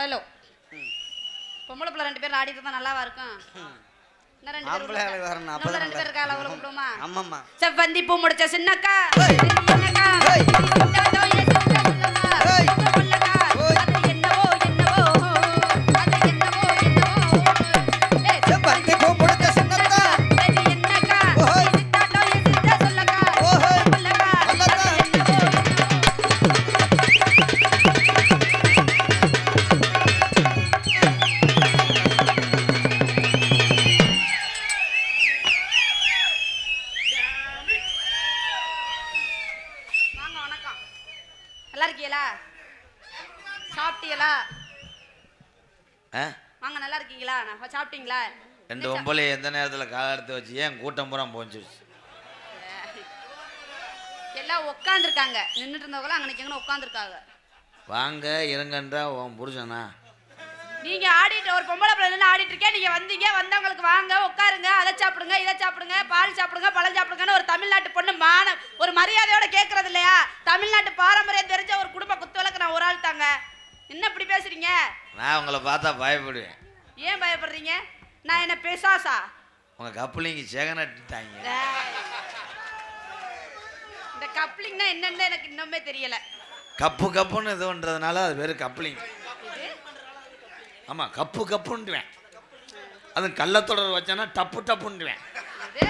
Hello பொம்பளை பிள்ளை ரெண்டு பேரும் ஆடிட்டு இருந்தா நல்லாவா இருக்கும்? ரெண்டு பேர் ஆம்பளை ஆளு வரணும் இன்னும் அப்பதான் ரெண்டு பேர் இருக்காளா? அவளை கூப்பிடுமா ஆமாம்மா. செவ்வந்தி பூ முடிச்ச சின்னக்கா. இருக்கீங்களா சாப்பிட்டீங்களா? வாங்க நல்லா இருக்கீங்களா நான் சாப்பிட்டீங்களா? ரெண்டு ஒம்பளை எந்த நேரத்தில் காலை எடுத்து வச்சு ஏன் கூட்டம் பூரா போஞ்சிருச்சு? எல்லாம் உட்காந்துருக்காங்க நின்றுட்டு இருந்தவங்களாம் அங்கே நிற்கங்கன்னு உட்காந்துருக்காங்க வாங்க இருங்கன்றா உன் புருஷனா? நீங்க ஆடிட்டு ஒரு பொம்பளை பிள்ளை ஆடிட்டு இருக்கேன். நீங்க வந்தீங்க வந்தவங்களுக்கு வாங்க உட்காருங்க அதை சாப்பிடுங்க இதை சாப்பிடுங்க பால் சாப்பிடுங்க பழம் சாப்பிடுங்கன்னு ஒரு தமிழ்நாட்டு பொண்ணு மான ஒரு மரியாதையோட கேட்கறது இல்லையா? தமிழ்நாட்டு பாரம்பரியம் தெரிஞ்ச ஒரு குடும்ப குத்துவிளக்கு நான் ஒரு ஆள் தாங்க. என்ன இப்படி பேசுறீங்க? நான் உங்களை பார்த்தா பயப்படுவேன். ஏன் பயப்படுறீங்க? நான் என்ன பேசாசா? உங்கள் கப்பலிங்க செகனட்டாங்க. இந்த கப்ளிங்னா என்னன்னு எனக்கு இன்னுமே தெரியல. கப்பு கப்புன்னு இதுன்றதுனால அது பேர் கப்ளிங். ஆமாம் கப்பு கப்புன்ட்டுவேன் அது கள்ளத்தொடர் வச்சானா டப்பு டப்புன்ட்டுவேன் இது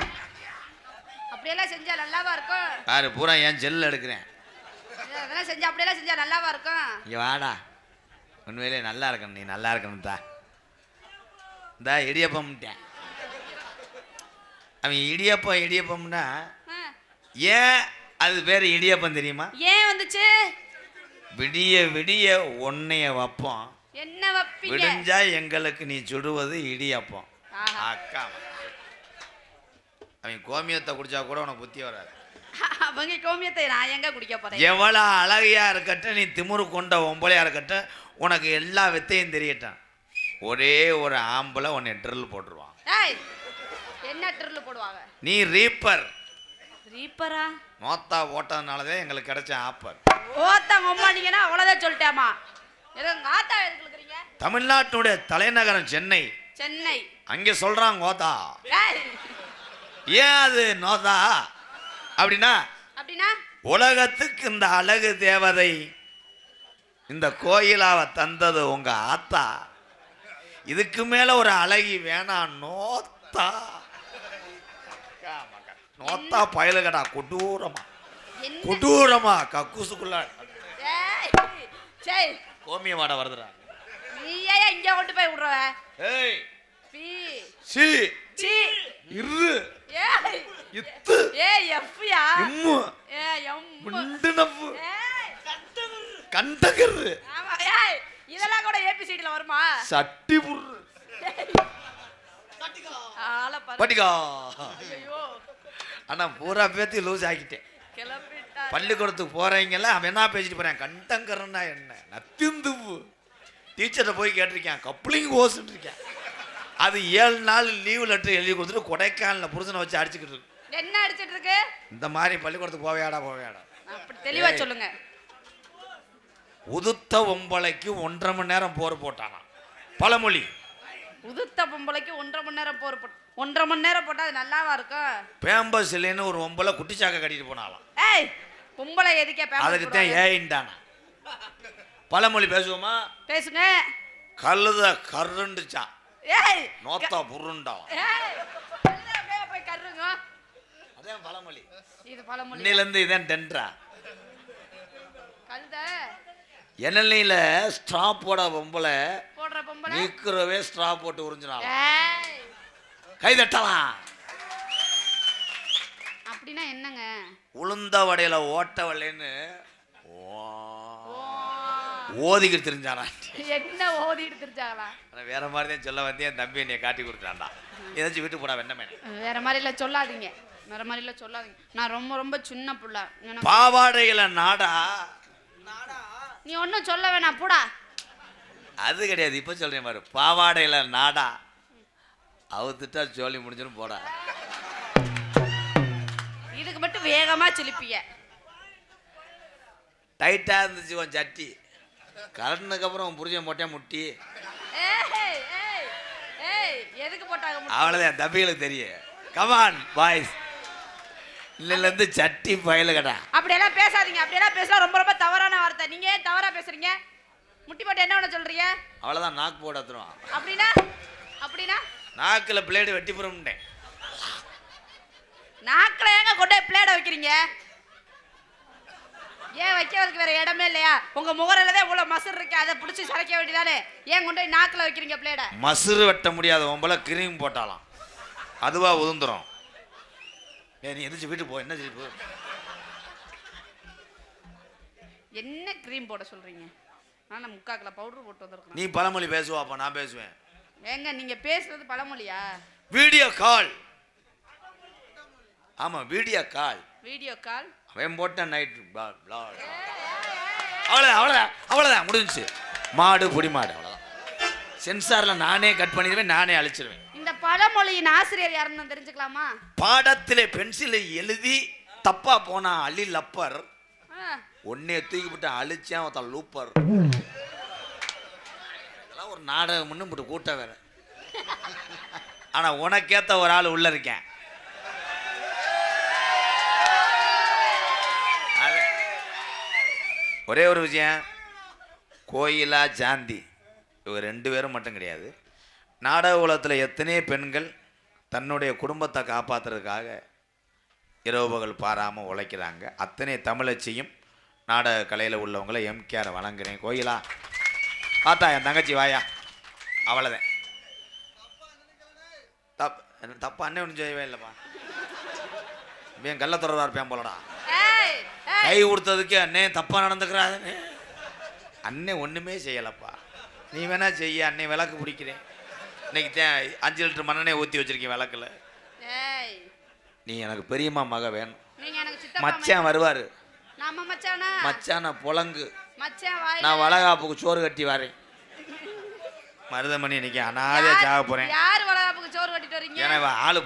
அப்படியெல்லாம் செஞ்சா நல்லாவா இருக்கும்? யாரு பூரா என் செல்லில் எடுக்கிறேன். அதெல்லாம் செஞ்சா அப்படியெல்லாம் செஞ்சா நல்லாவா இருக்கும்? இங்கே வாடா. உண்மையிலே நல்லா இருக்கணும் நீ நல்லா இருக்கணும் தா. இந்தா இடியப்பம்ட்டேன். அவன் இடியப்பம் இடியப்பம்னா. ஏன் அது பேர் இடியப்பம் தெரியுமா? ஏன் வந்துச்சு? விடிய விடிய ஒன்னைய வைப்போம். என்ன வைப்பீங்க? விடிஞ்சா எங்களுக்கு நீ சுடுவது இடியப்பம். அக்கா அவன் கோமியத்தை குடிச்சா கூட உனக்கு புத்தி வராது. அவங்க கோமியத்தை நான் எங்க குடிக்க போறேன்? எவ்வளோ அழகியா இருக்கட்டும் நீ திமிரு கொண்ட ஒம்பளையா இருக்கட்டும் உனக்கு எல்லா வித்தையும் தெரியட்டும். ஒரே ஒரு ஆம்பளை உன்னை ட்ரில் போட்டுருவான். என்ன ட்ரில் போடுவாங்க? நீ ரீப்பர் ரீப்பரா மோத்தா ஓட்டதுனால தான் எங்களுக்கு கிடைச்ச ஆப்பர் ஓத்த மம்மானீங்கன்னா அவ்வளவுதான் சொல்லிட்டேமா தமிழ்நாட்டினுடைய தலைநகரம் சென்னை. சென்னை. அங்கே சொல்றாங்க ஓதா ஏன் அது நோதா அப்படின்னா உலகத்துக்கு இந்த அழகு தேவதை இந்த கோயிலாவை தந்தது உங்க ஆத்தா. இதுக்கு மேல ஒரு அழகி வேணாம் நோத்தா. நோத்தா பயலுகடா கொடூரமா. கொடூரமா கக்கூசுக்குள்ள. சரி கோமிய வாட வருதுடா. நீ ஏன் இங்க கொண்டு போய் விடுறவ? ஏய். பி. சி. சி. இரு. ஏய். இத்து. ஏய் எஃப்யா? இம்மு ஏய் எம் முண்டுனப்பு ஏய். கண்டகரு. ஆமா ஏய் இதெல்லாம் கூட ஏபிசிடில வருமா? சட்டி புர்ரு ஆள பாரு. பட்டிகா. ஐயோ ஆனா பூரா பேத்தி லூஸ் ஆக்கிட்டேன். கிளம்பிட்டா பள்ளிக்கூடத்துக்கு போறவங்கல்ல அவன் என்ன பேசிட்டு போறேன்? கண்டங்கரன்னா என்ன? நத்திந்துவு டீச்சர்கிட்ட போய் கேட்டிருக்கேன். கப்ளிங் ஓசுன்னு இருக்கேன். அது ஏழு நாள் லீவ் லெட்டர் எழுதி கொடுத்துட்டு கொடைக்கானலில் புருஷனை வச்சு அடிச்சுக்கிட்டு இருக்கு. என்ன அடிச்சிட்டு இருக்கு? இந்த மாதிரி பள்ளிக்கூடத்துக்கு போவையாடா போவையாடா. அப்படி தெளிவா ஏய். சொல்லுங்க. உதுத்த ஒம்பளைக்கு ஒன்றரை மணி நேரம் போர் போட்டானாம். பழமொழி. உதுத்த பொம்பளைக்கு ஒன்றரை மணி நேரம் போர் போட் ஒன்றரை மணி நேரம் போட்டா அது நல்லாவா இருக்கும்? பேம்பஸ் இல்லைன்னு ஒரு ஒம்பளை குட்டிச்சாக்க கட்டிட்டு போனாலாம். ஏய் பொம்பளை எதுக்கே பேமஸ் அதுக்கு தான்? ஏயின்டானா பழமொழி பேசுவோமா? பேசுங்க. கழுத கருண்டுச்சா. ஏய் நோத்தா புருண்டா. போய் கருங்க? அதான் பழமொழி. இது பழமொழி. இன்னிலேருந்து இதான் டென்ட்ரா கழுத. எண்ணெயில ஸ்ட்ரா போட பொம்பளை போடுற பொம்பளை. நீக்கிறவே ஸ்ட்ரா போட்டு உறிஞ்சினாலும் கை தட்டலாம். அப்படின்னா என்னங்க? உளுந்த வடையில ஓட்ட வடைன்னு ஓ, ஓதிக்கிட்டு தெரிஞ்சானா? என்ன ஓதிட்டு தெரிஞ்சாங்களா? வேற மாதிரி தான் சொல்ல வந்து என் தம்பி என்னை காட்டி கொடுத்தான்டா ஏதாச்சும் வீட்டுக்கு போடா வெண்ணமே வேற மாதிரில சொல்லாதீங்க. வேற மாதிரில சொல்லாதீங்க. நான் ரொம்ப ரொம்ப சின்ன புள்ள. எனக்கு- பாவாடையில நாடா? நீ ஒன்றும் சொல்ல வேணாம் போடா. அது கிடையாது இப்போ சொல்றேன் பாரு. பாவாடையில நாடா? அவுத்துட்டா ஜோலி முடிஞ்சிடும் போடா. இதுக்கு மட்டும் வேகமா சிலிப்பிய. டைட்டா இருந்துச்சு உன் சட்டி. கலட்டினதுக்கு அப்புறம் உன் புரிஞ்ச மொட்டையா முட்டி. எதுக்கு போட்டாங்க? அவ்வளோதான் தம்பிகளுக்கு தெரியும். கமான் பாய்ஸ் இல்லைலேருந்து சட்டி பயல கடா அப்படியெல்லாம் பேசாதீங்க அப்படியெல்லாம் பேசினா ரொம்ப ரொம்ப தவறான வார்த்தை. நீங்க ஏன் தவறா பேசுறீங்க? முட்டி போட்டு என்ன பண்ண சொல்றீங்க? அவ்வளோதான் நாக்கு போட அப்படின்னா அப்படின்னா? நாக்கில் பிளேடு வெட்டி போகிறோம்ட்டேன் நாக்கில் ஏங்க கொண்டு போய் பிளேட வைக்கிறீங்க? ஏன் வைக்கிறதுக்கு வேற இடமே இல்லையா? உங்க முகரில் தான் இவ்வளோ மசர் இருக்கு. அதை பிடிச்சி சரைக்க வேண்டியதானே? ஏன் கொண்டு போய் நாக்கில் வைக்கிறீங்க பிளேட? மசுறு வெட்ட முடியாத உம்பளை கிரீம் போட்டாலாம். அதுவா உதுந்துரும் ஏ நீ எந்திரிச்சு வீட்டுக்கு போ. என்ன போ என்ன க்ரீம் போட சொல்றீங்க? நான் முக்காக்கில் பவுடர் போட்டு வந்திருக்கேன் நீ பழமொழி பேசுவாப்பா நான் பேசுவேன். ஏங்க நீங்க பேசுறது பழமொழியா? Video call. ஆமாம் வீடியோ கால் வீடியோ கால் அவன் போட்ட நைட் அவ்வளோதான் அவ்வளோதான் அவ்வளோதான் முடிஞ்சுச்சு. மாடு பொடி மாடு அவ்வளோதான் சென்சாரில் நானே கட் பண்ணிடுவேன் நானே அழிச்சிருவேன். இந்த பழமொழியின் ஆசிரியர் யாருன்னு தெரிஞ்சுக்கலாமா? பாடத்திலே பென்சிலை எழுதி தப்பா போனா அள்ளி லப்பர். ஒன்னே தூக்கி விட்டு அழிச்சான் ஒருத்தன் லூப்பர் இதெல்லாம் ஒரு நாடகம்னு போட்டு கூட்ட வேற. ஆனா உனக்கேத்த ஒரு ஆள் உள்ள இருக்கேன் அது- ஒரே ஒரு விஷயம். கோயிலா ஜாந்தி. இவங்க ரெண்டு பேரும் மட்டும் கிடையாது. நாடக உலகத்தில் எத்தனையோ பெண்கள் தன்னுடைய குடும்பத்தை காப்பாற்றுறதுக்காக இரவு பகல் பாராமல் உழைக்கிறாங்க. அத்தனை தமிழச்சியும் நாடக கலையில் உள்ளவங்களை எம்கேஆர் வழங்குறேன் கோயிலா? பார்த்தா என் தங்கச்சி வாயா? அவ்வளோதான் தப் தப்பா தப்பு அண்ணன் ஒன்றும் செய்யவே இல்லைப்பா. என் கள்ளத்துறதா இருப்பேன் போலடா. கை கொடுத்ததுக்கு அண்ணே தப்பாக நடந்துக்கிறாருன்னு அண்ணே ஒன்றுமே செய்யலப்பா. நீ வேணா செய்ய அண்ணே விளக்கு பிடிக்கிறேன். இன்னைக்கு தான் அஞ்சு லிட்டர் மண்ணெண்ணெய் ஊற்றி வச்சிருக்கேன் விளக்குல. நீ எனக்கு பெரியம்மா மக வேணும். மச்சான் வருவார். மச்சான். புலங்கு. நான் வளகாப்புக்கு சோறு கட்டி வரேன். மருதமணி இன்னைக்கு அனாதையா சாக போகிறேன் யார் வளகாப்புக்கு சோறு கட்டிட்டு வரீங்க? ஏன்னா ஆளு